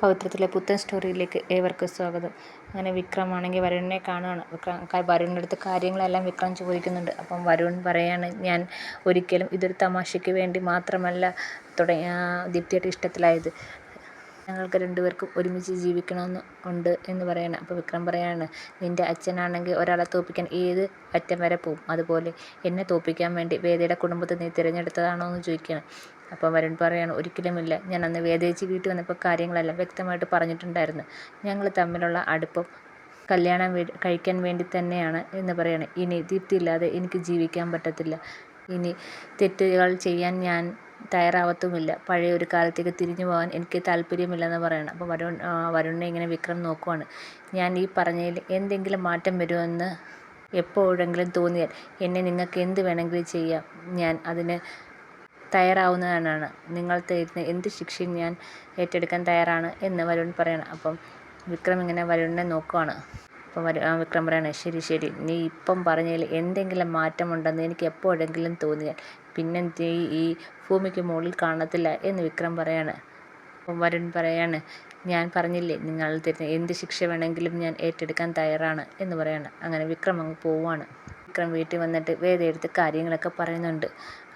പവിത്രത്തിലെ പുത്തൻ സ്റ്റോറിയിലേക്ക് ഏവർക്കും സ്വാഗതം. അങ്ങനെ വിക്രമാണെങ്കിൽ വരുണിനെ കാണുകയാണ് വിക്രം വരുണിന്റെ അടുത്ത് കാര്യങ്ങളെല്ലാം വിക്രം ചോദിക്കുന്നുണ്ട്. അപ്പം വരുൺ പറയാണ് ഞാൻ ഒരിക്കലും ഇതൊരു തമാശയ്ക്ക് വേണ്ടി മാത്രമല്ല തുടങ്ങിയ ദീപ്തിയുടെ ഇഷ്ടത്തിലായത്. ഞങ്ങൾക്ക് രണ്ടുപേർക്കും ഒരുമിച്ച് ജീവിക്കണമെന്ന് ഉണ്ട് എന്ന് പറയണം. അപ്പോൾ വിക്രം പറയാണ് നിന്റെ അച്ഛനാണെങ്കിൽ ഒരാളെ തോപ്പിക്കാൻ ഏത് അറ്റം വരെ പോകും അതുപോലെ എന്നെ തോപ്പിക്കാൻ വേണ്ടി വേദയുടെ കുടുംബത്തെ നീ തിരഞ്ഞെടുത്തതാണോ? എന്ന് ചോദിക്കുകയാണ്. അപ്പോൾ വരുൺ പറയാണ് ഒരിക്കലുമില്ല. ഞാൻ അന്ന് വേദേച്ചി വീട്ടിൽ വന്നപ്പോൾ കാര്യങ്ങളെല്ലാം വ്യക്തമായിട്ട് പറഞ്ഞിട്ടുണ്ടായിരുന്നു. ഞങ്ങൾ തമ്മിലുള്ള അടുപ്പം കല്യാണം കഴിക്കാൻ വേണ്ടി തന്നെയാണ് എന്ന് പറയാണ്. ഇനി ഇല്ലാതെ എനിക്ക് ജീവിക്കാൻ പറ്റത്തില്ല. ഇനി തെറ്റുകൾ ചെയ്യാൻ ഞാൻ തയ്യാറാവത്തുമില്ല. പഴയ ഒരു കാലത്തേക്ക് തിരിഞ്ഞു പോകാൻ എനിക്ക് താല്പര്യമില്ലെന്ന് പറയണം. അപ്പോൾ വരുൺ വരുണിനെ ഇങ്ങനെ വിക്രം നോക്കുവാണ്. ഞാൻ ഈ പറഞ്ഞതിൽ എന്തെങ്കിലും മാറ്റം വരുമെന്ന് എപ്പോഴെങ്കിലും തോന്നിയാൽ എന്നെ നിങ്ങൾക്ക് എന്ത് വേണമെങ്കിലും ചെയ്യാം. ഞാൻ അതിന് തയ്യാറാവുന്നതാണ്. നിങ്ങൾ തരുന്ന എന്ത് ശിക്ഷയും ഞാൻ ഏറ്റെടുക്കാൻ തയ്യാറാണ് എന്ന് വരുൺ പറയണം. അപ്പം വിക്രം ഇങ്ങനെ വരുണിനെ നോക്കുവാണ്. അപ്പം വരു വിക്രം പറയണേ ശരി ശരി. നീ ഇപ്പം പറഞ്ഞതിൽ എന്തെങ്കിലും മാറ്റമുണ്ടെന്ന് എനിക്ക് എപ്പോഴെങ്കിലും തോന്നിയാൽ പിന്നെ നീ ഈ ഭൂമിക്ക് മുകളിൽ കാണത്തില്ല എന്ന് വിക്രം പറയാണ്. വരുൺ പറയാണ് ഞാൻ പറഞ്ഞില്ലേ നിങ്ങൾ തരുന്ന എന്ത് ശിക്ഷ വേണമെങ്കിലും ഞാൻ ഏറ്റെടുക്കാൻ തയ്യാറാണ് എന്ന് പറയാണ്. അങ്ങനെ വിക്രം അങ്ങ് പോവാണ്. വിക്രം വീട്ടിൽ വന്നിട്ട് വേദയെടുത്ത് കാര്യങ്ങളൊക്കെ പറയുന്നുണ്ട്.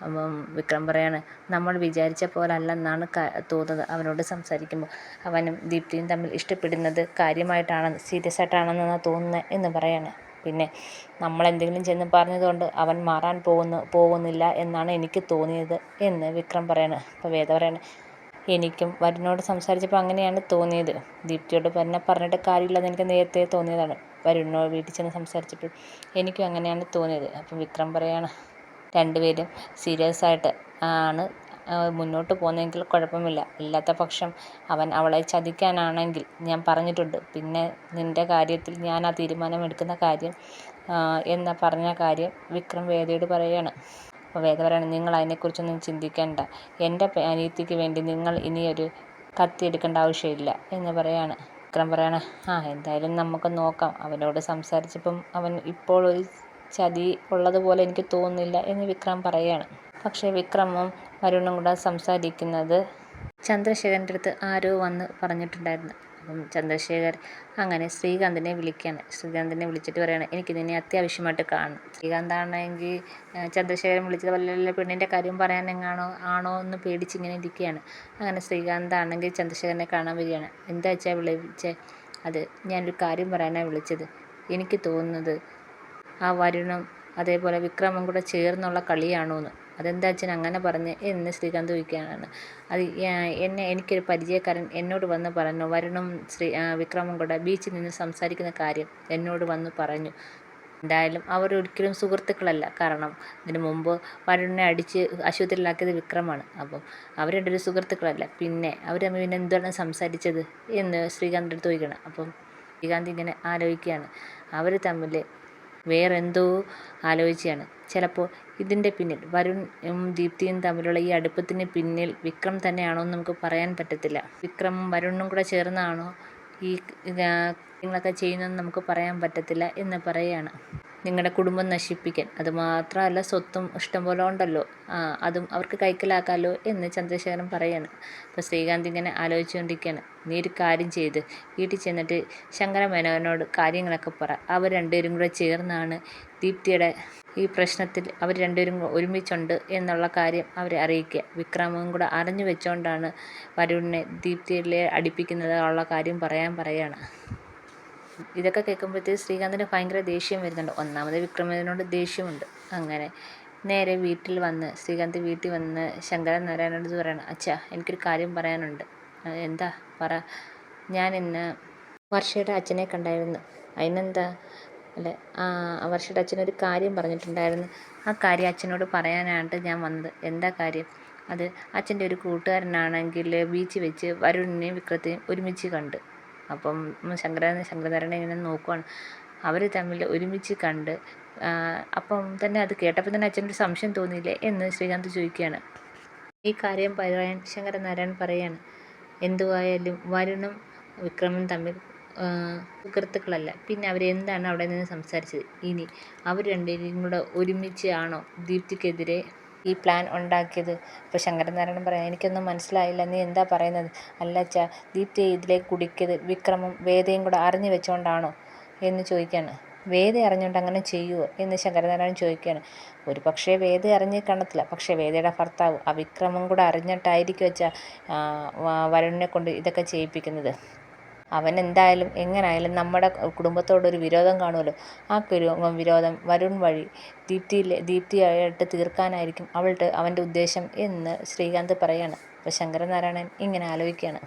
അപ്പം വിക്രം പറയാണ് നമ്മൾ വിചാരിച്ച പോലെ അല്ലെന്നാണ് തോന്നുന്നത്. അവനോട് സംസാരിക്കുമ്പോൾ അവനും ദീപ്തിയും തമ്മിൽ ഇഷ്ടപ്പെടുന്നത് കാര്യമായിട്ടാണ് സീരിയസ് ആയിട്ടാണെന്നാണ് തോന്നുന്നത് എന്ന് പറയാണ്. പിന്നെ നമ്മൾ എന്തെങ്കിലും ചെന്ന് പറഞ്ഞതുകൊണ്ട് അവൻ മാറാൻ പോകുന്നു പോകുന്നില്ല എന്നാണ് എനിക്ക് തോന്നിയത് എന്ന് വിക്രം പറയാണ്. അപ്പോൾ വേദ പറയാണ് എനിക്കും വരനോട് സംസാരിച്ചപ്പോൾ അങ്ങനെയാണ് തോന്നിയത്. ദീപ്തിയോട് തന്നെ പറഞ്ഞിട്ട് കാര്യമില്ലെന്ന് എനിക്ക് നേരത്തെ തോന്നിയതാണ്. വരുണിനോട് വീട്ടിൽ ചെന്ന് സംസാരിച്ചപ്പോൾ എനിക്കും അങ്ങനെയാണ് തോന്നിയത്. അപ്പം വിക്രം പറയുകയാണ് രണ്ടുപേരും സീരിയസ് ആയിട്ട് ആണ് മുന്നോട്ട് പോകുന്നതെങ്കിൽ കുഴപ്പമില്ല. ഇല്ലാത്ത പക്ഷം അവൻ അവളെ ചതിക്കാനാണെങ്കിൽ ഞാൻ പറഞ്ഞിട്ടുണ്ട്. പിന്നെ നിന്റെ കാര്യത്തിൽ ഞാൻ ആ തീരുമാനം എടുക്കുന്ന കാര്യം എന്ന പറഞ്ഞ കാര്യം വിക്രം വേദയോട് പറയുകയാണ് അപ്പോൾ വേദ പറയാണ് നിങ്ങൾ അതിനെക്കുറിച്ചൊന്നും ചിന്തിക്കേണ്ട. എന്റെ അനിയത്തിക്ക് വേണ്ടി നിങ്ങൾ ഇനിയൊരു കത്തി എടുക്കേണ്ട ആവശ്യമില്ല എന്ന് പറയാണ്. വിക്രം പറയാണ്. ആ എന്തായാലും നമുക്ക് നോക്കാം. അവനോട് സംസാരിച്ചപ്പം അവൻ ഇപ്പോൾ ഒരു ചതി ഉള്ളതുപോലെ എനിക്ക് തോന്നുന്നില്ല എന്ന് വിക്രം പറയുകയാണ് പക്ഷേ വിക്രമും വരുണും കൂടെ സംസാരിക്കുന്നത് ചന്ദ്രശേഖരന്റെ അടുത്ത് ആരോ വന്ന് പറഞ്ഞിട്ടുണ്ടായിരുന്നു. അപ്പം ചന്ദ്രശേഖർ. അങ്ങനെ ശ്രീകാന്തിനെ വിളിക്കുകയാണ് ശ്രീകാന്തിനെ വിളിച്ചിട്ട് പറയുകയാണ് എനിക്ക് നിന്നെ അത്യാവശ്യമായിട്ട് കാണണം ശ്രീകാന്താണെങ്കിൽ ചന്ദ്രശേഖരൻ വിളിച്ചത് വല്ല പെണ്ണിന്റെ കാര്യം പറയാനെങ്ങാണോ ആണോ എന്ന് പേടിച്ചിങ്ങനെ ഇരിക്കുകയാണ് അങ്ങനെ ശ്രീകാന്താണെങ്കിൽ ചന്ദ്രശേഖരനെ കാണാൻ വരികയാണ്. എന്താ വെച്ചാൽ വിളിച്ചേ? അത് ഞാനൊരു കാര്യം പറയാനാണ് വിളിച്ചത്. എനിക്ക് തോന്നുന്നത് ആ വരുണും അതേപോലെ വിക്രമും കൂടെ ചേർന്നുള്ള കളിയാണോ എന്ന് അതെന്താ അച്ഛൻ അങ്ങനെ പറഞ്ഞ് എന്ന് ശ്രീകാന്ത് ചോദിക്കുകയാണ്. അത് എന്നെ എനിക്കൊരു പരിചയക്കാരൻ എന്നോട് വന്ന് പറഞ്ഞു വരുണും ശ്രീ വിക്രമും കൂടെ ബീച്ചിൽ നിന്ന് സംസാരിക്കുന്ന കാര്യം എന്നോട് വന്ന് പറഞ്ഞു. എന്തായാലും അവർ ഒരിക്കലും സുഹൃത്തുക്കളല്ല. കാരണം ഇതിനു മുമ്പ് വരുണിനെ അടിച്ച് ആശുപത്രിയിലാക്കിയത് വിക്രമാണ്. അപ്പം അവർ രണ്ടൊരു സുഹൃത്തുക്കളല്ല. പിന്നെ അവർ തമ്മിൽ പിന്നെ എന്താണ് സംസാരിച്ചത് എന്ന് ശ്രീകാന്ത് അടുത്ത് ചോദിക്കണം അപ്പം ശ്രീകാന്ത് ഇങ്ങനെ ആലോചിക്കുകയാണ്. അവർ തമ്മിൽ വേറെന്തോ ആലോചിച്ചാണ് ചിലപ്പോൾ ഇതിന്റെ പിന്നിൽ വരുണും ദീപ്തിയും തമ്മിലുള്ള ഈ അടുപ്പത്തിന് പിന്നിൽ വിക്രം തന്നെയാണോ എന്ന് നമുക്ക് പറയാൻ പറ്റത്തില്ല. വിക്രമും വരുണും കൂടെ ചേർന്നാണോ ഈ കാര്യങ്ങളൊക്കെ ചെയ്യുന്നതെന്ന് നമുക്ക് പറയാൻ പറ്റത്തില്ല എന്ന് പറയുകയാണ്. നിങ്ങളുടെ കുടുംബം നശിപ്പിക്കാൻ. അതുമാത്രമല്ല സ്വത്തും ഇഷ്ടം പോലെ ഉണ്ടല്ലോ അതും അവർക്ക് കൈക്കലാക്കാമല്ലോ എന്ന് ചന്ദ്രശേഖരൻ പറയാണ്. അപ്പോൾ ശ്രീകാന്ത് ഇങ്ങനെ ആലോചിച്ചുകൊണ്ടിരിക്കുകയാണ് നീ ഒരു കാര്യം ചെയ്ത് വീട്ടിൽ ചെന്നിട്ട് ശങ്കര മേനോനോട് കാര്യങ്ങളൊക്കെ പറ. അവർ രണ്ടുപേരും കൂടെ ചേർന്നാണ് ദീപ്തിയുടെ ഈ പ്രശ്നത്തിൽ അവർ രണ്ടുപേരും ഒരുമിച്ചുണ്ട് എന്നുള്ള കാര്യം അവരെ അറിയിക്കുക. വിക്രമും കൂടെ അറിഞ്ഞു വെച്ചുകൊണ്ടാണ് വരുണിനെ ദീപ്തിയിലെ അടിപ്പിക്കുന്നതുള്ള കാര്യം പറയാൻ പറയുകയാണ് ഇതൊക്കെ കേൾക്കുമ്പോഴത്തേക്ക് ശ്രീകാന്തിന് ഭയങ്കര ദേഷ്യം വരുന്നുണ്ട്. ഒന്നാമത് വിക്രമനോട് ദേഷ്യമുണ്ട്. അങ്ങനെ നേരെ വീട്ടിൽ വന്ന് ശ്രീകാന്ത് വീട്ടിൽ വന്ന് ശങ്കരൻ നാരായണനോട് പറയണം അച്ഛാ എനിക്കൊരു കാര്യം പറയാനുണ്ട്. എന്താ? പറ. ഞാൻ ഇന്ന് വർഷയുടെ അച്ഛനെ കണ്ടായിരുന്നു. അതിനെന്താ? അല്ല ആ വർഷയുടെ അച്ഛനൊരു കാര്യം പറഞ്ഞിട്ടുണ്ടായിരുന്നു. ആ കാര്യം അച്ഛനോട് പറയാനായിട്ട് ഞാൻ വന്നത്. എന്താ കാര്യം? അത് അച്ഛന്റെ ഒരു കൂട്ടുകാരനാണെങ്കിൽ ബീച്ചിൽ വെച്ച് വരുണിനെയും വിക്രത്തെയും ഒരുമിച്ച് കണ്ട്. അപ്പം ശങ്കര ശങ്കരനാരായണൻ ഇങ്ങനെ നോക്കുവാണ്. അവർ തമ്മിൽ ഒരുമിച്ച് കണ്ട് അപ്പം തന്നെ അത് കേട്ടപ്പോൾ തന്നെ അച്ഛനൊരു സംശയം തോന്നിയില്ലേ എന്ന് ശ്രീകാന്ത് ചോദിക്കുകയാണ്. ഈ കാര്യം പറയാൻ ശങ്കരനാരായണൻ പറയാണ്. എന്തുവായാലും വരുണും വിക്രമും തമ്മിൽ സുഹൃത്തുക്കളല്ല. പിന്നെ അവരെന്താണ് അവിടെ നിന്ന് സംസാരിച്ചത്? ഇനി അവർ രണ്ടുപേരും കൂടെ ഒരുമിച്ച് ആണോ ദീപ്തിക്കെതിരെ ഈ പ്ലാൻ ഉണ്ടാക്കിയത്? അപ്പോൾ ശങ്കരനാരായണൻ പറയാം എനിക്കൊന്നും മനസ്സിലായില്ല നീ എന്താ പറയുന്നത്? അല്ല അച്ഛാ ദീപ്തിയെ ഇതിലേക്ക് കുടിക്കിയത് വിക്രമും വേദയും കൂടെ അറിഞ്ഞു വെച്ചുകൊണ്ടാണോ എന്ന് ചോദിക്കുകയാണ്. വേദ അറിഞ്ഞുകൊണ്ട് അങ്ങനെ ചെയ്യുമോ എന്ന് ശങ്കരനാരായണൻ ചോദിക്കുകയാണ്. ഒരു പക്ഷേ വേദ അറിഞ്ഞ് കാണത്തില്ല. പക്ഷേ വേദയുടെ ഭർത്താവ് ആ വിക്രമും കൂടെ അറിഞ്ഞിട്ടായിരിക്കും വെച്ചാൽ വരുണിനെ കൊണ്ട് ഇതൊക്കെ ചെയ്യിപ്പിക്കുന്നത്. അവൻ എന്തായാലും എങ്ങനായാലും നമ്മുടെ കുടുംബത്തോടൊരു വിരോധം കാണുമല്ലോ? ആ വിരോധം വരുൺ വഴി ദീപ്തിയിലെ ദീപ്തിയായിട്ട് തീർക്കാനായിരിക്കും അവളുടെ അവന്റെ ഉദ്ദേശം എന്ന് ശ്രീകാന്ത് പറയാണ്. അപ്പോൾ ശങ്കരനാരായണൻ ഇങ്ങനെ ആലോചിക്കുകയാണ്.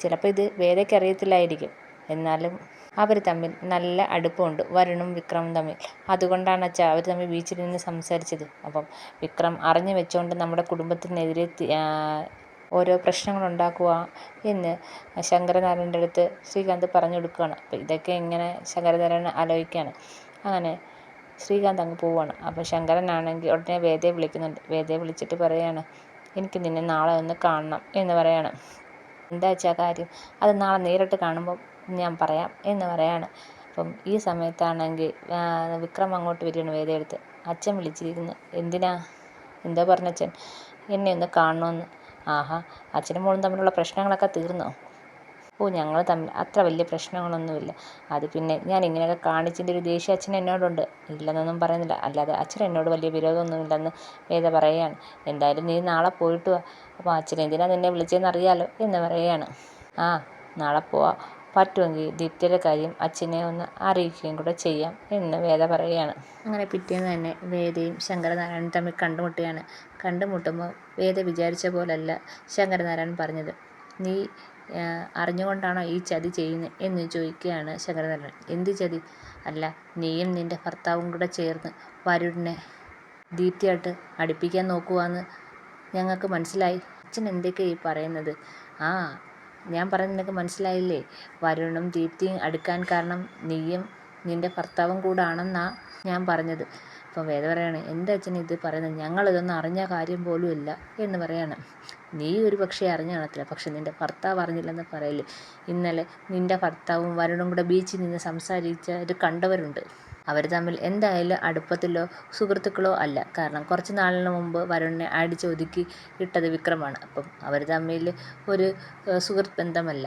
ചിലപ്പോൾ ഇത് വേദയ്ക്ക് അറിയത്തില്ലായിരിക്കും. എന്നാലും അവർ തമ്മിൽ നല്ല അടുപ്പമുണ്ട് വരുണും വിക്രമും തമ്മിൽ. അതുകൊണ്ടാണ് അച്ഛാ അവർ തമ്മിൽ ബീച്ചിൽ നിന്ന് സംസാരിച്ചത്. അപ്പം വിക്രം അറിഞ്ഞു വെച്ചുകൊണ്ട് നമ്മുടെ കുടുംബത്തിനെതിരെ ഓരോ പ്രശ്നങ്ങളുണ്ടാക്കുക എന്ന് ശങ്കരനാരായണന്റെ അടുത്ത് ശ്രീകാന്ത് പറഞ്ഞു കൊടുക്കുകയാണ്. അപ്പോൾ ഇതൊക്കെ ഇങ്ങനെ ശങ്കരനാരായണൻ ആലോചിക്കുകയാണ്. അങ്ങനെ ശ്രീകാന്ത് അങ്ങ് പോവുകയാണ്. അപ്പോൾ ശങ്കരനാണെങ്കിൽ ഉടനെ വേദയെ വിളിക്കുന്നുണ്ട്. വേദയെ വിളിച്ചിട്ട് പറയുകയാണ് എനിക്ക് നിന്നെ നാളെ ഒന്ന് കാണണം എന്ന് പറയാണ്. എന്താ വെച്ചാൽ കാര്യം? അത് നാളെ നേരിട്ട് കാണുമ്പോൾ ഞാൻ പറയാം എന്ന് പറയാണ്. അപ്പം ഈ സമയത്താണെങ്കിൽ വിക്രം അങ്ങോട്ട് വരികയാണ് വേദയെടുത്ത് അച്ഛൻ വിളിച്ചിരിക്കുന്നു. എന്തിനാ? എന്താ പറഞ്ഞച്ഛൻ എന്നെ ഒന്ന് കാണണമെന്ന് ആഹാ അച്ഛനും മോളും തമ്മിലുള്ള പ്രശ്നങ്ങളൊക്കെ തീർന്നോ? ഓ ഞങ്ങൾ തമ്മിൽ അത്ര വലിയ പ്രശ്നങ്ങളൊന്നുമില്ല. അത് പിന്നെ ഞാൻ ഇങ്ങനെയൊക്കെ കാണിച്ചതിന്റെ ഒരു ദേഷ്യം അച്ഛൻ എന്നോടുണ്ട്. ഇല്ലെന്നൊന്നും പറയുന്നില്ല. അല്ലാതെ അച്ഛൻ എന്നോട് വലിയ വിരോധമൊന്നുമില്ലെന്ന് വേദ പറയുകയാണ്. എന്തായാലും നീ നാളെ പോയിട്ട് വാ. അപ്പോൾ അച്ഛൻ എന്തിനാണ് നിന്നെ വിളിച്ചതെന്ന് അറിയാലോ എന്ന് പറയുകയാണ്. ആ നാളെ പോവാം. പറ്റുമെങ്കിൽ ദിത്യയുടെ കാര്യം അച്ഛനെ ഒന്ന് അറിയിക്കുകയും കൂടെ ചെയ്യാം എന്ന് വേദ പറയുകയാണ്. അങ്ങനെ പിറ്റേന്ന് തന്നെ വേദയും ശങ്കരനാരായണൻ തമ്മിൽ കണ്ടുമുട്ടുകയാണ്. കണ്ടുമുട്ടുമ്പോൾ വേദ വിചാരിച്ച പോലല്ല ശങ്കരനാരായണൻ പറഞ്ഞത്. നീ അറിഞ്ഞുകൊണ്ടാണോ ഈ ചതി ചെയ്യുന്നത് എന്ന് ചോദിക്കുകയാണ് ശങ്കരനാരായണൻ. എന്ത് ചതി? അല്ല നീയും നിന്റെ ഭർത്താവും കൂടെ ചേർന്ന് വരുണിനെ ദീപ്തിയായിട്ട് അടുപ്പിക്കാൻ നോക്കുവാന്ന് ഞങ്ങൾക്ക് മനസ്സിലായി. അച്ഛൻ എന്തൊക്കെയാണ് ഈ പറയുന്നത്? ആ ഞാൻ പറഞ്ഞ നിനക്ക് മനസ്സിലായില്ലേ? വരുണും ദീപ്തിയും അടുക്കാൻ കാരണം നീയും നിന്റെ ഭർത്താവും കൂടാണെന്നാ ഞാൻ പറഞ്ഞത്. അപ്പം വേദ പറയാണ് എന്റെ അച്ഛൻ ഇത് പറയുന്നത്? ഞങ്ങളിതൊന്നും അറിഞ്ഞ കാര്യം പോലും ഇല്ല എന്ന് പറയാണ്. നീ ഒരു പക്ഷേ അറിഞ്ഞു കാണത്തില്ല പക്ഷെ നിന്റെ ഭർത്താവ് അറിഞ്ഞില്ലെന്ന് പറയില്ലേ ഇന്നലെ നിന്റെ ഭർത്താവും വരുണും കൂടെ ബീച്ചിൽ നിന്ന് സംസാരിച്ച ഒരു കണ്ടവരുണ്ട്. അവർ തമ്മിൽ എന്തായാലും അടുപ്പത്തിലോ സുഹൃത്തുക്കളോ അല്ല. കാരണം കുറച്ച് നാളിന് മുമ്പ് വരുണിനെ അടിച്ചൊതുക്കി ഇട്ടത് വിക്രമാണ്. അപ്പം അവർ തമ്മിൽ ഒരു സുഹൃത്ത് ബന്ധമല്ല.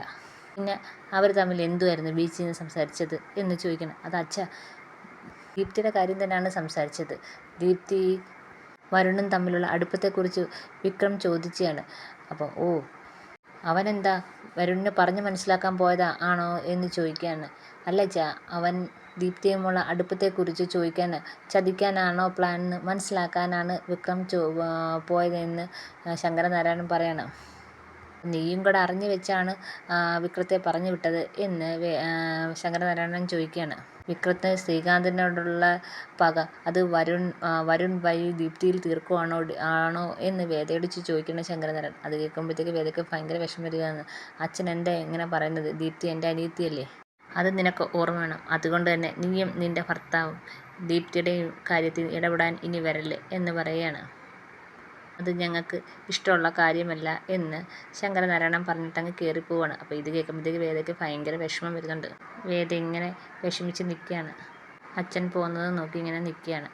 പിന്നെ അവർ തമ്മിൽ എന്തുമായിരുന്നു ബീച്ചിൽ നിന്ന് സംസാരിച്ചത് എന്ന് ചോദിക്കണം. അത് അച്ഛ ദീപ്തിയുടെ കാര്യം തന്നെയാണ് സംസാരിച്ചത്. ദീപ്തി വരുണും തമ്മിലുള്ള അടുപ്പത്തെക്കുറിച്ച് വിക്രം ചോദിച്ചാണ് അപ്പോൾ ഓ അവനെന്താ വരുണിനെ പറഞ്ഞ് മനസ്സിലാക്കാൻ പോയതാ ആണോ എന്ന് ചോദിക്കുകയാണ്. അല്ല ചാ അവൻ ദീപ്തിയുമുള്ള അടുപ്പത്തെക്കുറിച്ച് ചോദിക്കാൻ ചതിക്കാനാണോ പ്ലാൻ മനസ്സിലാക്കാനാണ് വിക്രം പോയതെന്ന് ശങ്കരനാരായണൻ പറയണം. നീയും കൂടെ അറിഞ്ഞു വെച്ചാണ് വിക്രത്തെ പറഞ്ഞു വിട്ടത് എന്ന് ശങ്കരനാരായണൻ ചോദിക്കുകയാണ്. വിക്രത്തിന് ശ്രീകാന്തിനോടുള്ള പക അത് വരുൺ വരുൺ വഴി ദീപ്തിയിൽ തീർക്കുവാണോ ആണോ എന്ന് വേദയടിച്ച് ചോദിക്കുന്ന ശങ്കരനാരായണൻ. അത് കേൾക്കുമ്പോഴത്തേക്ക് വേദയ്ക്ക് ഭയങ്കര വിഷമം വരികയാണ്. അച്ഛൻ എന്താ എങ്ങനെ പറയുന്നത്? ദീപ്തി എന്റെ അനിയത്തിയല്ലേ? അത് നിനക്ക് ഓർമ്മ വേണം. അതുകൊണ്ട് തന്നെ നീയും നിന്റെ ഭർത്താവും ദീപ്തിയുടെയും കാര്യത്തിൽ ഇടപെടാൻ ഇനി വരല്ലേ എന്ന് പറയുകയാണ്. അത് ഞങ്ങൾക്ക് ഇഷ്ടമുള്ള കാര്യമല്ല എന്ന് ശങ്കരനാരായണൻ പറഞ്ഞിട്ട് അങ്ങ് കയറിപ്പോവാണ് അപ്പോൾ ഇത് കേൾക്കുമ്പോഴത്തേക്ക് വേദയ്ക്ക് ഭയങ്കര വിഷമം വരുന്നുണ്ട്. വേദ ഇങ്ങനെ വിഷമിച്ച് നിൽക്കുകയാണ്. അച്ഛൻ പോകുന്നത് നോക്കി ഇങ്ങനെ നിൽക്കുകയാണ്.